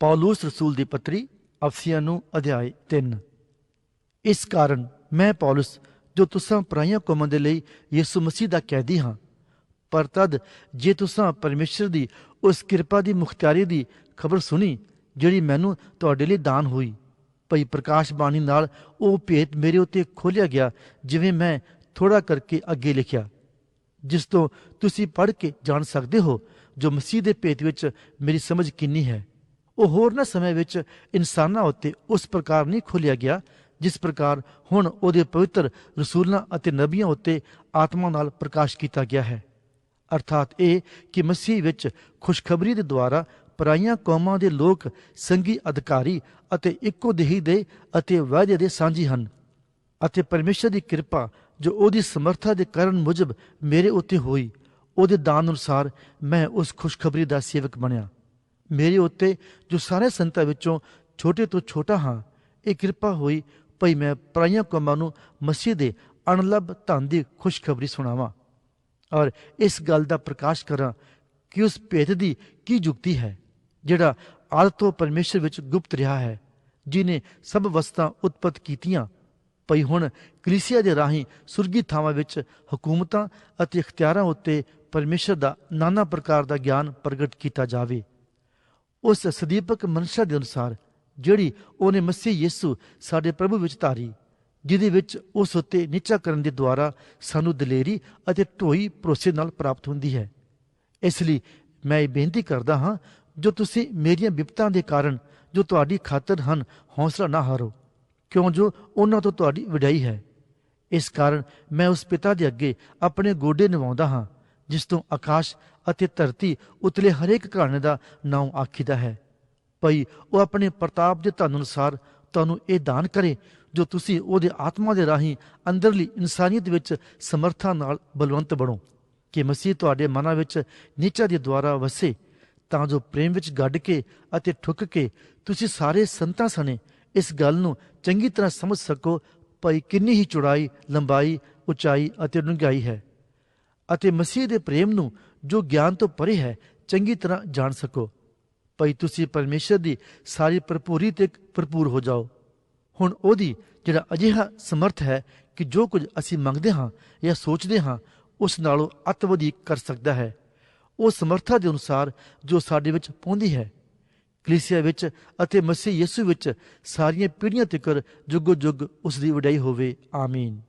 ਪੌਲੁਸ ਰਸੂਲ ਦੀ ਪੱਤਰੀ ਅਫਸੀਆਂ ਨੂੰ ਅਧਿਆਇ 3 ਇਸ ਕਾਰਨ ਮੈਂ ਪੌਲੁਸ ਜੋ ਤੁਸਾਂ ਪਰਾਈਆਂ ਕੌਮਾਂ ਦੇ ਲਈ ਯਿਸੂ ਮਸੀਹ ਦਾ ਕੈਦੀ ਹਾਂ ਪਰ ਤਦ ਜੇ ਤੁਸਾਂ ਪਰਮੇਸ਼ਰ ਦੀ ਉਸ ਕਿਰਪਾ ਦੀ ਮੁਖਤਿਆਰੀ ਦੀ ਖਬਰ ਸੁਣੀ ਜਿਹੜੀ ਮੈਨੂੰ ਤੁਹਾਡੇ ਲਈ ਦਾਨ ਹੋਈ ਭਈ ਪ੍ਰਕਾਸ਼ ਬਾਣੀ ਨਾਲ ਉਹ ਭੇਤ ਮੇਰੇ ਉੱਤੇ ਖੋਲਿਆ ਗਿਆ ਜਿਵੇਂ ਮੈਂ ਥੋੜਾ ਕਰਕੇ ਅੱਗੇ ਲਿਖਿਆ ਜਿਸ ਤੋਂ ਤੁਸੀਂ ਪੜ੍ਹ ਕੇ ਜਾਣ ਸਕਦੇ ਹੋ ਜੋ ਮਸੀਹ ਦੇ ਭੇਤ ਵਿੱਚ ਮੇਰੀ ਸਮਝ ਕਿੰਨੀ ਹੈ ਉਹ ਹੋਰਨਾਂ ਸਮੇਂ ਵਿੱਚ ਇਨਸਾਨਾਂ ਉੱਤੇ ਉਸ ਪ੍ਰਕਾਰ ਨਹੀਂ ਖੋਲਿਆ ਗਿਆ, ਜਿਸ ਪ੍ਰਕਾਰ ਹੁਣ ਉਹਦੇ ਪਵਿੱਤਰ ਰਸੂਲਾਂ ਅਤੇ ਨਬੀਆਂ ਉੱਤੇ ਆਤਮਾ ਨਾਲ ਪ੍ਰਕਾਸ਼ ਕੀਤਾ ਗਿਆ ਹੈ। ਅਰਥਾਤ ਇਹ ਕਿ ਮਸੀਹ ਵਿੱਚ ਖੁਸ਼ਖਬਰੀ ਦੇ ਦੁਆਰਾ ਪਰਾਈਆਂ ਕੌਮਾਂ ਦੇ ਲੋਕ ਸੰਗੀ ਅਧਿਕਾਰੀ ਅਤੇ ਇੱਕੋ ਦੇਹੀ ਦੇ ਅਤੇ ਵਾਅਦੇ ਦੇ ਸਾਂਝੀ ਹਨ ਅਤੇ ਪਰਮੇਸ਼ਰ ਦੀ ਕਿਰਪਾ ਜੋ ਉਹਦੀ ਸਮਰੱਥਾ ਦੇ ਕਰਨ ਮੁਜਬ ਮੇਰੇ ਉੱਤੇ ਹੋਈ, ਉਹਦੇ ਦਾਨ ਅਨੁਸਾਰ ਮੈਂ ਉਸ ਖੁਸ਼ਖਬਰੀ ਦਾ ਸੇਵਕ ਬਣਿਆ। ਮੇਰੇ ਉੱਤੇ ਜੋ ਸਾਰੇ ਸੰਤਾਂ ਵਿੱਚੋਂ ਛੋਟੇ ਤੋਂ ਛੋਟਾ ਹਾਂ, ਇਹ ਕਿਰਪਾ ਹੋਈ ਭਈ ਮੈਂ ਪਰਾਈਆਂ ਕੌਮਾਂ ਨੂੰ ਮਸੀਹ ਦੇ ਅਣਲੱਭ ਧਨ ਦੀ ਖੁਸ਼ਖਬਰੀ ਸੁਣਾਵਾਂ। ਔਰ ਇਸ ਗੱਲ ਦਾ ਪ੍ਰਕਾਸ਼ ਕਰਾਂ ਕਿ ਉਸ ਭੇਦ ਦੀ ਕੀ ਯੁਕਤੀ ਹੈ, ਜਿਹੜਾ ਆਦਿ ਤੋਂ ਪਰਮੇਸ਼ਰ ਵਿੱਚ ਗੁਪਤ ਰਿਹਾ ਹੈ, ਜਿਨੇ ਸਭ ਵਸਤਾਂ ਉਤਪਤ ਕੀਤੀਆਂ। ਪਈ ਹੁਣ ਕਲੀਸਿਆ ਦੇ ਰਾਹੀਂ ਸੁਰਗੀ ਥਾਵਾਂ ਵਿੱਚ ਹਕੂਮਤਾਂ ਅਤੇ ਇਖਤਿਆਰਾਂ ਉੱਤੇ ਪਰਮੇਸ਼ਰ ਦਾ ਨਾਨਾ ਪ੍ਰਕਾਰ ਦਾ ਗਿਆਨ ਪ੍ਰਗਟ ਕੀਤਾ ਜਾਵੇ। ਉਸ ਸਦੀਪਕ ਮਨਸ਼ਾ ਦੇ ਅਨੁਸਾਰ, ਜਿਹੜੀ ਉਹਨੇ ਮਸੀਹ ਯਿਸੂ ਸਾਡੇ ਪ੍ਰਭੂ ਵਿੱਚ ਧਾਰੀ, ਜਿਹਦੇ ਵਿੱਚ ਉਸ ਉੱਤੇ ਨਿਚਾ ਕਰਨ ਦੇ ਦੁਆਰਾ ਸਾਨੂੰ ਦਲੇਰੀ ਅਤੇ ਢੋਈ ਭਰੋਸੇ ਨਾਲ ਪ੍ਰਾਪਤ ਹੁੰਦੀ ਹੈ। ਇਸ ਲਈ ਮੈਂ ਇਹ ਬੇਨਤੀ ਕਰਦਾ ਹਾਂ, ਜੋ ਤੁਸੀਂ ਮੇਰੀਆਂ ਵਿਪਤਾਂ ਦੇ ਕਾਰਨ ਜੋ ਤੁਹਾਡੀ ਖਾਤਰ ਹਨ, ਹੌਸਲਾ ਨਾ ਹਾਰੋ, ਕਿਉਂ ਜੋ ਉਹਨਾਂ ਤੋਂ ਤੁਹਾਡੀ ਵਡਿਆਈ ਹੈ। ਇਸ ਕਾਰਨ ਮੈਂ ਉਸ ਪਿਤਾ ਦੇ ਅੱਗੇ ਆਪਣੇ ਗੋਡੇ ਨਿਵਾਉਂਦਾ ਹਾਂ ਜਿਸ ਤੋਂ ਆਕਾਸ਼ ਅਤੇ ਧਰਤੀ ਉਤਲੇ ਹਰੇਕ ਘਰਾਣੇ ਦਾ ਨਾਮ ਆਖੀਦਾ ਹੈ। ਭਈ ਉਹ ਆਪਣੇ ਪ੍ਰਤਾਪ ਦੇ ਧਨ ਅਨੁਸਾਰ ਤੁਹਾਨੂੰ ਇਹ ਦਾਨ ਕਰੇ, ਜੋ ਤੁਸੀਂ ਉਹਦੇ ਆਤਮਾ ਦੇ ਰਾਹੀਂ ਅੰਦਰਲੀ ਇਨਸਾਨੀਅਤ ਵਿੱਚ ਸਮਰੱਥਾ ਨਾਲ ਬਲਵੰਤ ਬਣੋ। ਕਿ ਮਸੀਹ ਤੁਹਾਡੇ ਮਨਾਂ ਵਿੱਚ ਨੀਚਾ ਦੇ ਦੁਆਰਾ ਵਸੇ, ਤਾਂ ਜੋ ਪ੍ਰੇਮ ਵਿੱਚ ਗੱਡ ਕੇ ਅਤੇ ਠੁੱਕ ਕੇ ਤੁਸੀਂ ਸਾਰੇ ਸੰਤਾਂ ਸਣੇ, ਇਸ ਗੱਲ ਨੂੰ ਚੰਗੀ ਤਰ੍ਹਾਂ ਸਮਝ ਸਕੋ ਭਈ ਕਿੰਨੀ ਹੀ ਚੌੜਾਈ, ਲੰਬਾਈ, ਉਚਾਈ ਅਤੇ ਡੂੰਘਾਈ ਹੈ। ਅਤੇ ਮਸੀਹ ਦੇ ਪ੍ਰੇਮ ਨੂੰ ਜੋ ਗਿਆਨ ਤੋਂ ਪਰੇ ਹੈ, ਚੰਗੀ ਤਰ੍ਹਾਂ ਜਾਣ ਸਕੋ। ਭਈ ਤੁਸੀਂ ਪਰਮੇਸ਼ਰ ਦੀ ਸਾਰੀ ਭਰਪੂਰੀ ਤੇ ਭਰਪੂਰ ਹੋ ਜਾਓ। ਹੁਣ ਉਹਦੀ ਜਿਹੜਾ ਅਜਿਹਾ ਸਮਰਥ ਹੈ ਕਿ ਜੋ ਕੁਝ ਅਸੀਂ ਮੰਗਦੇ ਹਾਂ ਜਾਂ ਸੋਚਦੇ ਹਾਂ, ਉਸ ਨਾਲੋਂ ਅਤਵਧੀ ਕਰ ਸਕਦਾ ਹੈ। ਉਹ ਸਮਰੱਥਾ ਦੇ ਅਨੁਸਾਰ ਜੋ ਸਾਡੇ ਵਿੱਚ ਪਹੁੰਚਦੀ ਹੈ, ਕਲੀਸਿਆ ਵਿੱਚ ਅਤੇ ਮਸੀਹ ਯਿਸੂ ਵਿੱਚ ਸਾਰੀਆਂ ਪੀੜ੍ਹੀਆਂ ਤੱਕ ਜੁਗੋ ਜੁਗ ਉਸ ਦੀ ਵਡਿਆਈ ਹੋਵੇ। ਆਮੀਨ।